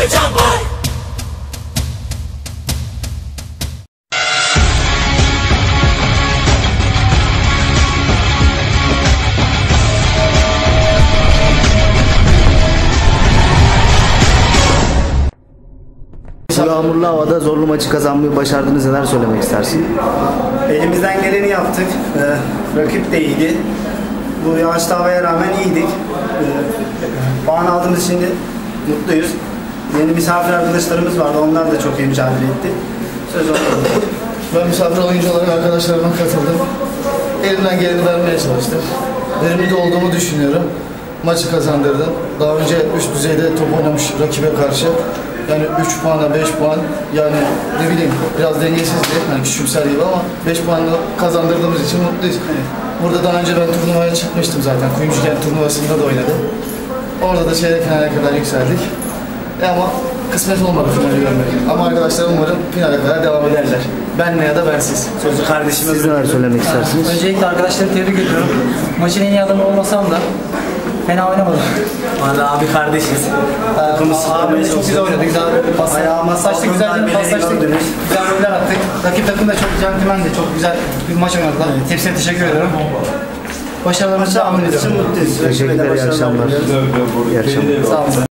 heyecan var yağmurlu havada zorlu maçı kazanmayı başardınız. Neler söylemek istersin? Elimizden geleni yaptık. Ee, rakip de iyiydi. Bu yağışlı havaya rağmen iyiydik. Ee, puan aldığımız için mutluyuz. Yeni misafir arkadaşlarımız vardı. Onlar da çok iyi mücadele etti. Söz olmadı. Ben misafir oyuncu olarak arkadaşlarıma katıldım. Elimden geleni vermeye çalıştım. Verimli de olduğumu düşünüyorum. Maçı kazandırdım. Daha önce üst düzeyde top oynamış rakibe karşı. Yani 3 puana 5 puan yani ne bileyim biraz dengesizdi. Yani küçümser gibi ama 5 puanla kazandırdığımız için mutluyuz. Burada daha önce ben turnuvaya çıkmıştım zaten. Kuyumcu Kent turnuvasında da oynadım. Orada da çeyrek finale kadar yükseldik. E ama kısmet olmadı finali görmek. Ama arkadaşlar umarım finale kadar devam ederler. Benle ya da bensiz. Sözü kardeşime Siz neler söylemek istersiniz? Öncelikle arkadaşları tebrik ediyorum. Maçın en iyi adamı olmasam da fena oynamadım. Valla abi kardeşiz. Takımı Abi çok güzel oynadık. Güzel pas. Ayağıma paslaştık, güzel bir paslaştık. Güzel goller attık. Rakip takım da çok centilmen de çok güzel bir maç oynadılar. Hepsine teşekkür ediyorum. Başarılarımız devam Maçı ediyor. için mutluyuz. Teşekkürler, iyi akşamlar. İyi akşamlar. Sağ olun.